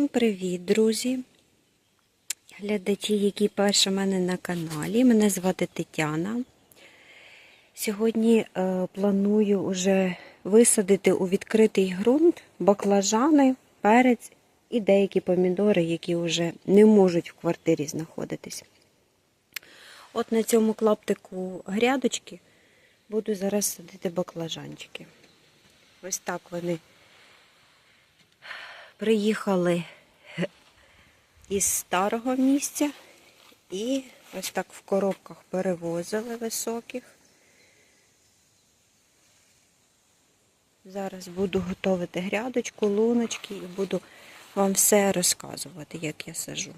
Всім привіт, друзі! Глядачі, які перші в мене на каналі. Мене звати Тетяна. Сьогодні е, планую вже висадити у відкритий ґрунт баклажани, перець і деякі помідори, які вже не можуть в квартирі знаходитись. От на цьому клаптику грядочки буду зараз садити баклажанчики. Ось так вони приїхали із старого місця і ось так в коробках перевозили високих. Зараз буду готувати грядочку, луночки і буду вам все розказувати, як я сажу.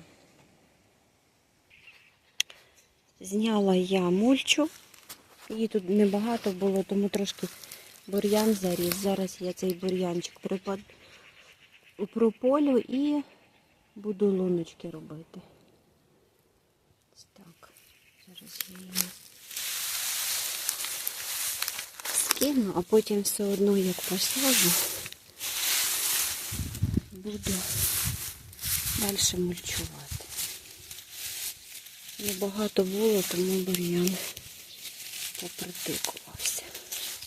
Зняла я мульчу. Її тут небагато було, тому трошки бур'ян заріс. Зараз я цей бур'янчик припад... прополю і буду луночки робити. Так. Зараз я її скину, а потім все одно як посажу, буду далі мульчувати. Небагато було, тому бур'ян попритикувався.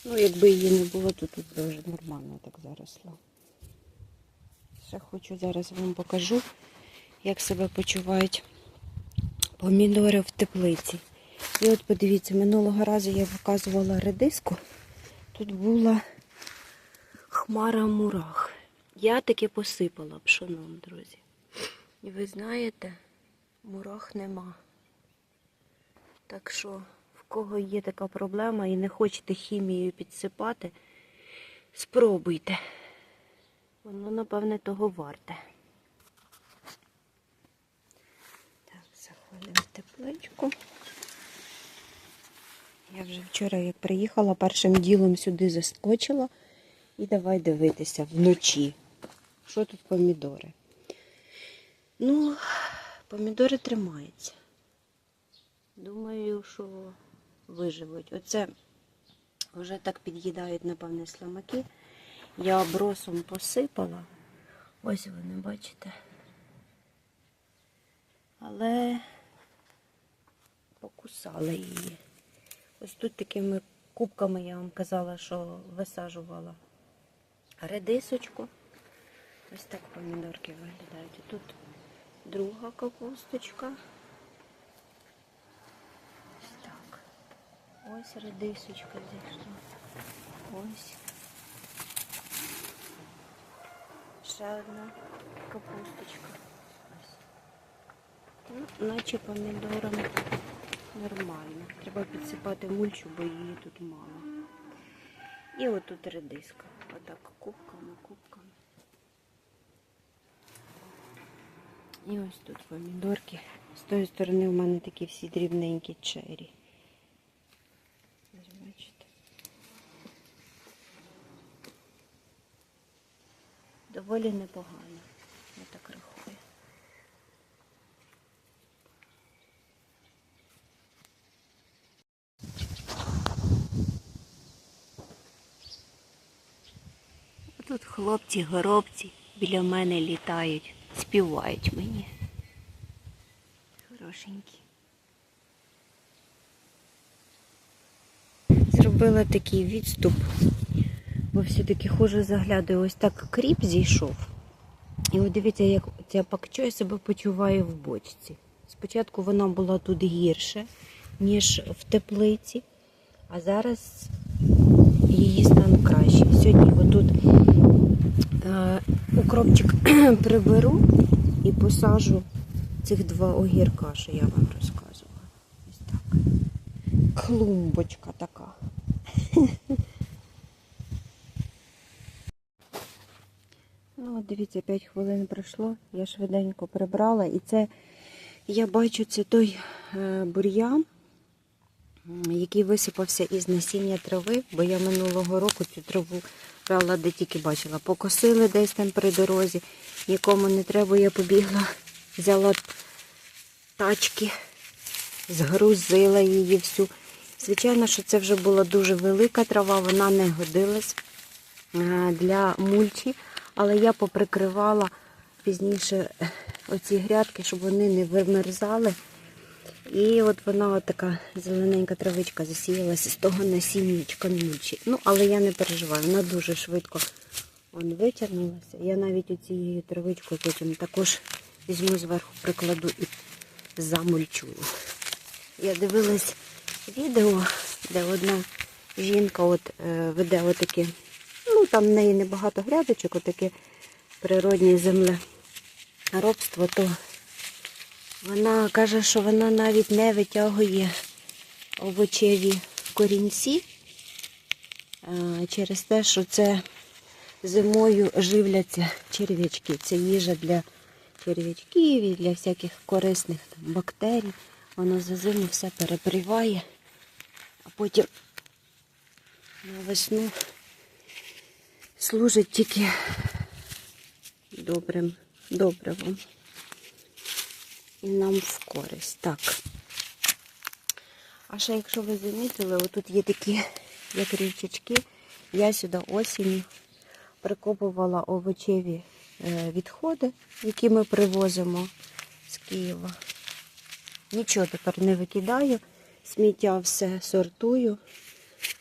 Ну, якби її не було, то тут би вже нормально так заросло. Ще хочу зараз вам покажу, як себе почувають помідори в теплиці. І от подивіться, минулого разу я показувала редиску. Тут була хмара мурах. Я таки посипала пшоном, друзі. І ви знаєте, мурах нема. Так що, в кого є така проблема і не хочете хімією підсипати, спробуйте. Воно, напевне, того варте. Так, заходимо в тепличку. Я вже вчора, як приїхала, першим ділом сюди заскочила. І давай дивитися вночі. Що тут помідори? Ну, помідори тримаються. Думаю, що виживуть. Оце вже так під'їдають, напевне, слимаки. Я бросом посипала. Ось вони, бачите. Але покусали її. Ось тут такими кубками я вам казала, що висаджувала редисочку. Ось так помідорки виглядають. Тут друга капусточка. Ось так. Ось редисочка зійшла. Ось. Ще одна капусточка. Ну, наче помідором нормально. Треба підсипати мульчу, бо її тут мало. І отут редиска. Отак кубками, кубками. І ось тут помідорки. З тої сторони у мене такі всі дрібненькі чері. Ось бачите. Доволі непогано, я так рахую. Тут хлопці-горобці біля мене літають, співають мені. Хорошенькі. Зробила такий відступ, бо все-таки хожу заглядаю, ось так кріп зійшов. І от дивіться, як ця пакчоя себе почуває в бочці. Спочатку вона була тут гірше, ніж в теплиці, а зараз її стан краще. Сьогодні отут е, укропчик приберу і посажу цих два огірка, що я вам розказувала. Ось так. Клумбочка така. Ну, от дивіться, 5 хвилин пройшло, я швиденько прибрала. І це, я бачу, це той е, бур'ян, який висипався із насіння трави, бо я минулого року цю траву брала, де тільки бачила. Покосили десь там при дорозі, нікому не треба, я побігла, взяла тачки, згрузила її всю. Звичайно, що це вже була дуже велика трава, вона не годилась е, для мульчі, але я поприкривала пізніше е, оці грядки, щоб вони не вимерзали. І от вона от така зелененька травичка засіялася з того насіннячка ночі. Ну, але я не переживаю, вона дуже швидко вон, витягнулася. Я навіть оцією травичкою потім також візьму зверху, прикладу і замульчую. Я дивилась відео, де одна жінка от, е, веде отакі, там в неї небагато грядочок, отаке природнє землеробство, то вона каже, що вона навіть не витягує овочеві корінці через те, що це зимою живляться черв'ячки. Це їжа для черв'ячків і для всяких корисних там, бактерій. Воно за зиму все перепріває, а потім на весну служить тільки добрим добривом. І нам в користь. Так. А ще, якщо ви замітили, отут є такі, як річечки. Я сюди осінню прикопувала овочеві е, відходи, які ми привозимо з Києва. Нічого тепер не викидаю, сміття все сортую.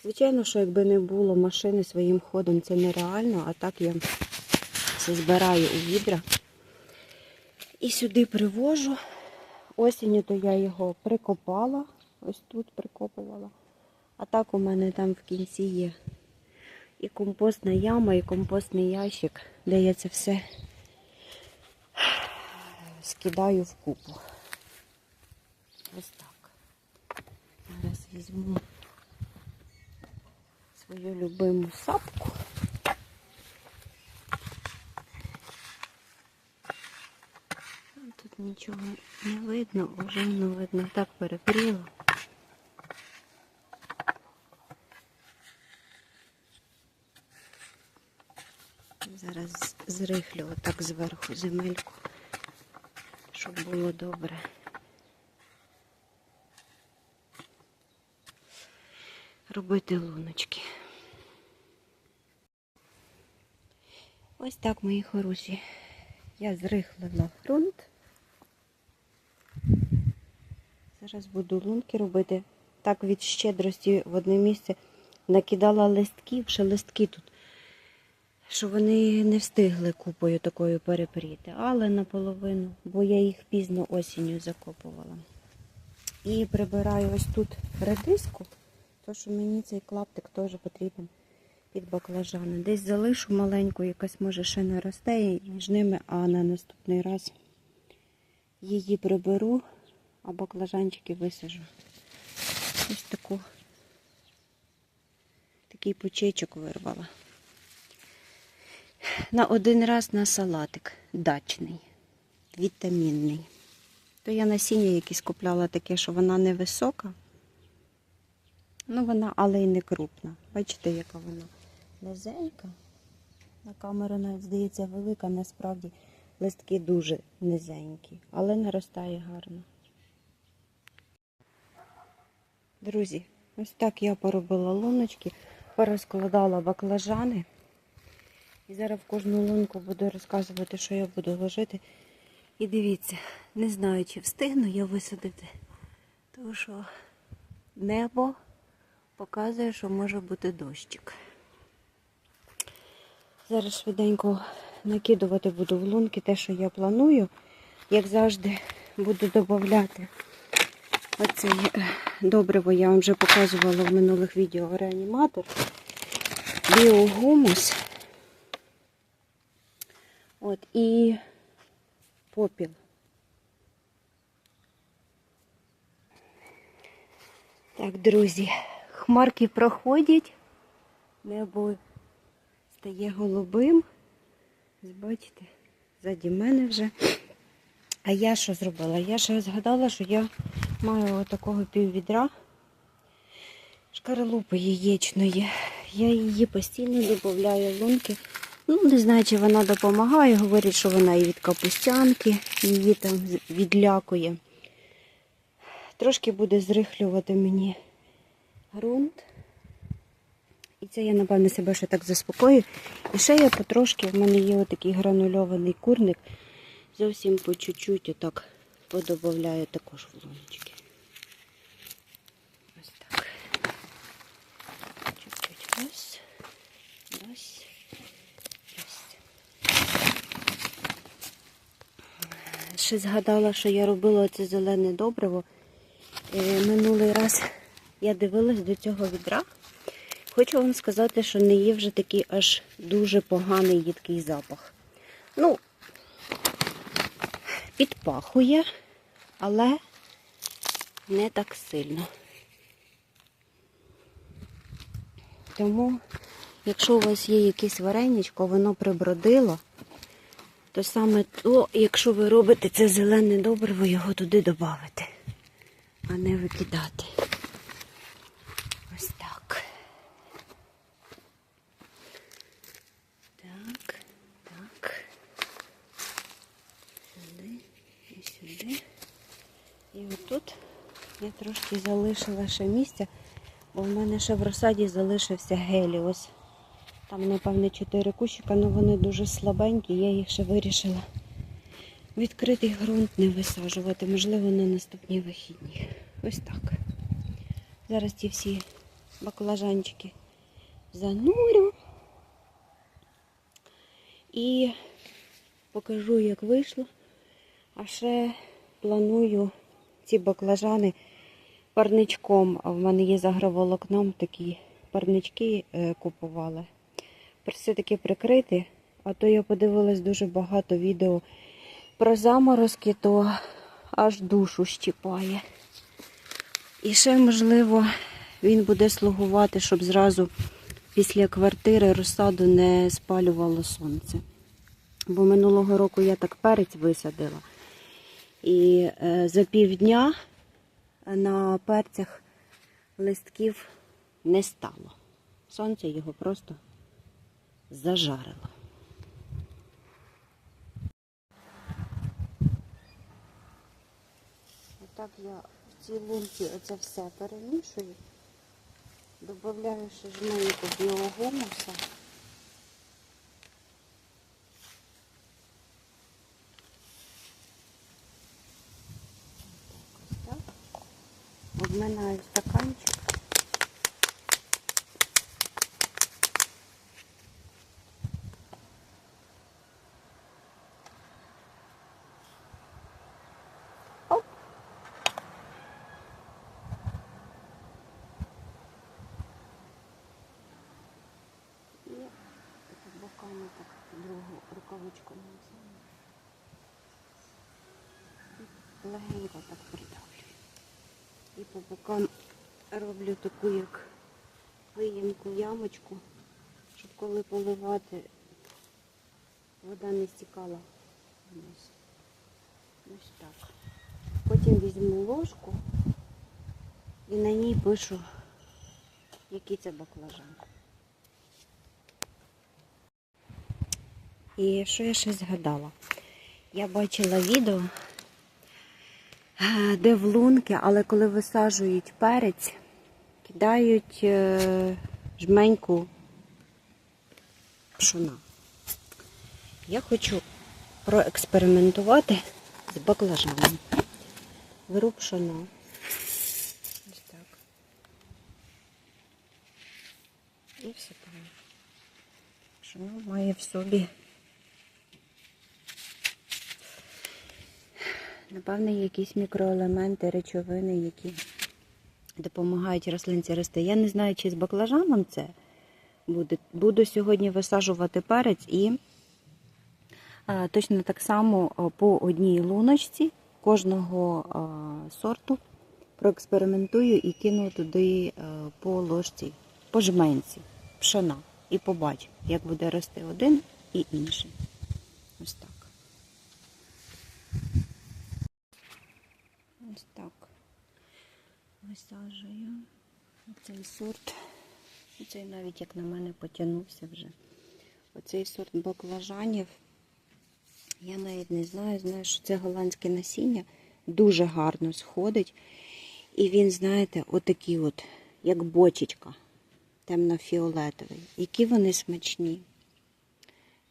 Звичайно, що якби не було машини своїм ходом, це нереально, а так я все збираю у відра. І сюди привожу. Осінню то я його прикопала. Ось тут прикопувала. А так у мене там в кінці є і компостна яма, і компостний ящик, де я це все скидаю в купу. Ось так. Зараз візьму свою любиму сапку. Тут нічого не видно, вже не видно, так перепріло. Зараз зрихлю отак зверху земельку, щоб було добре. Робити луночки. Ось так, мої хороші. Я зрихлила ґрунт. Зараз буду лунки робити. Так від щедрості в одне місце накидала листків, ще листки тут, що вони не встигли купою такою перепріти, але наполовину, бо я їх пізно осінню закопувала. І прибираю ось тут редиску, то що мені цей клаптик теж потрібен під баклажани. Десь залишу маленьку, якась може ще не росте і між ними, а на наступний раз її приберу, а баклажанчики висажу. Ось таку такий пучечок вирвала. На один раз на салатик дачний, вітамінний. То я насіння якісь купляла таке, що вона не висока. Ну, вона, але й не крупна. Бачите, яка вона низенька. На камеру навіть здається велика, насправді листки дуже низенькі, але наростає гарно. Друзі, ось так я поробила луночки, порозкладала баклажани. І зараз в кожну лунку буду розказувати, що я буду ложити. І дивіться, не знаю, чи встигну я висадити, тому що небо показує, що може бути дощик. Зараз швиденько накидувати буду в лунки те, що я планую. Як завжди, буду додати оце добриво, я вам вже показувала в минулих відео реаніматор. Біогумус. От, і попіл. Так, друзі, хмарки проходять, небо стає голубим. Бачите, ззаді мене вже. А я що зробила? Я ще згадала, що я маю отакого піввідра шкаралупи яєчної. Я її постійно додаю лунки. Ну, не знаю, чи вона допомагає. Говорять, що вона і від капустянки, її там відлякує. Трошки буде зрихлювати мені ґрунт. І це я, напевно, себе ще так заспокою. І ще я потрошки, в мене є отакий гранульований курник. Зовсім по чуть-чуть отак подобавляю також в луночки. Ось так. Чуть-чуть раз, раз, раз. Ще згадала, що я робила це зелене добриво. Е, Минулий раз я дивилась до цього відра. Хочу вам сказати, що не є вже такий аж дуже поганий їдкий запах. Ну, підпахує, але не так сильно. Тому, якщо у вас є якесь вареничко, воно прибродило, то саме то, якщо ви робите це зелене добриво, його туди додати, а не викидати. Ось так. Так, так. Сюди і сюди. І отут я трошки залишила ще місця, бо в мене ще в розсаді залишився геліос. Там, напевне, чотири кущика, але вони дуже слабенькі, я їх ще вирішила відкритий ґрунт не висаджувати, можливо, на наступні вихідні. Ось так. Зараз ці всі баклажанчики занурю і покажу, як вийшло. А ще планую ці баклажани парничком. В мене є з агроволокном такі парнички е, купувала. Все-таки прикрити, а то я подивилась дуже багато відео про заморозки, то аж душу щіпає. І ще, можливо, він буде слугувати, щоб зразу після квартири розсаду не спалювало сонце. Бо минулого року я так перець висадила. І е, за півдня на перцях листків не стало. Сонце його просто зажарило. Отак я в цій лунці оце все перемішую. Добавляю ще жменьку біогумуса. Ось Обминаю стаканчик. Оп. І боками так другу рукавичку називаю. Легенько по бокам роблю таку як виємку ямочку, щоб коли поливати, вода не стікала вниз. Ось так. Потім візьму ложку і на ній пишу, який це баклажан. І що я ще згадала? Я бачила відео, де в лунки, але коли висаджують перець, кидають е, жменьку пшона. Я хочу проекспериментувати з баклажаном. Беру пшоно. Ось так. І всипаю. Пшоно має в собі. Напевне, якісь мікроелементи, речовини, які допомагають рослинці рости. Я не знаю, чи з баклажаном це буде. Буду сьогодні висаджувати перець і точно так само по одній луночці кожного сорту проекспериментую і кину туди а, по ложці, по жменці, пшона. І побачу, як буде рости один і інший. Ось так. Ось так. Висаджую оцей сорт. Оцей навіть, як на мене, потягнувся вже. Оцей сорт баклажанів. Я навіть не знаю, знаю, що це голландське насіння. Дуже гарно сходить. І він, знаєте, отакий от, як бочечка, темно-фіолетовий. Які вони смачні.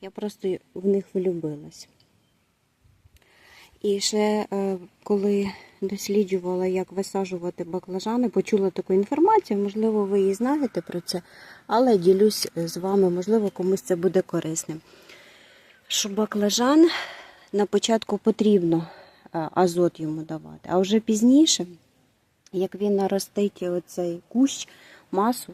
Я просто в них влюбилась. І ще е, коли досліджувала, як висаджувати баклажани, почула таку інформацію, можливо, ви і знаєте про це, але ділюсь з вами, можливо, комусь це буде корисним. Що баклажан на початку потрібно е, азот йому давати, а вже пізніше, як він наростить оцей кущ, масу,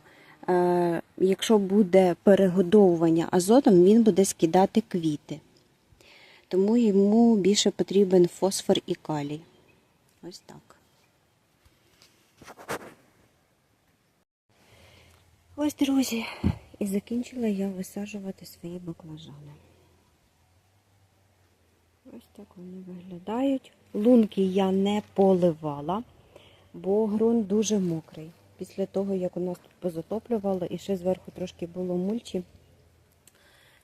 е, якщо буде перегодовування азотом, він буде скидати квіти. Тому йому більше потрібен фосфор і калій. Ось так. Ось, друзі, і закінчила я висаджувати свої баклажани. Ось так вони виглядають. Лунки я не поливала, бо ґрунт дуже мокрий. Після того, як у нас тут позатоплювало і ще зверху трошки було мульчі,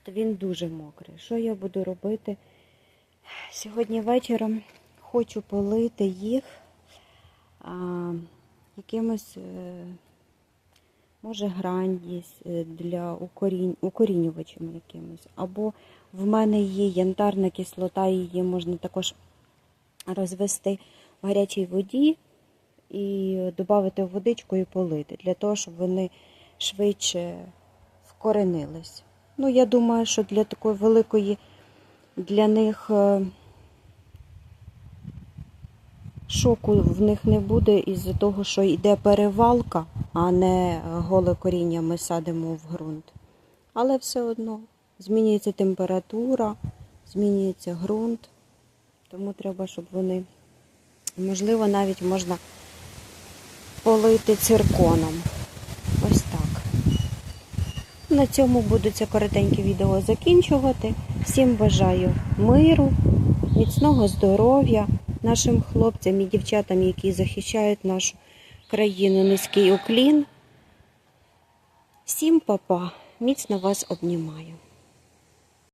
то він дуже мокрий. Що я буду робити? Сьогодні вечором хочу полити їх а, якимось, е, може, грандіс е, для укорінь, укорінювачами якимось. Або в мене є янтарна кислота, її можна також розвести в гарячій воді і додати в водичку і полити, для того, щоб вони швидше вкоренились. Ну, я думаю, що для такої великої для них е, шоку в них не буде із-за того, що йде перевалка, а не голе коріння ми садимо в ґрунт. Але все одно змінюється температура, змінюється ґрунт, тому треба, щоб вони, можливо, навіть можна полити цирконом. Ось так. На цьому буду це коротеньке відео закінчувати. Всім бажаю миру, міцного здоров'я нашим хлопцям і дівчатам, які захищають нашу країну. Низький уклін. Всім папа, міцно вас обнімаю.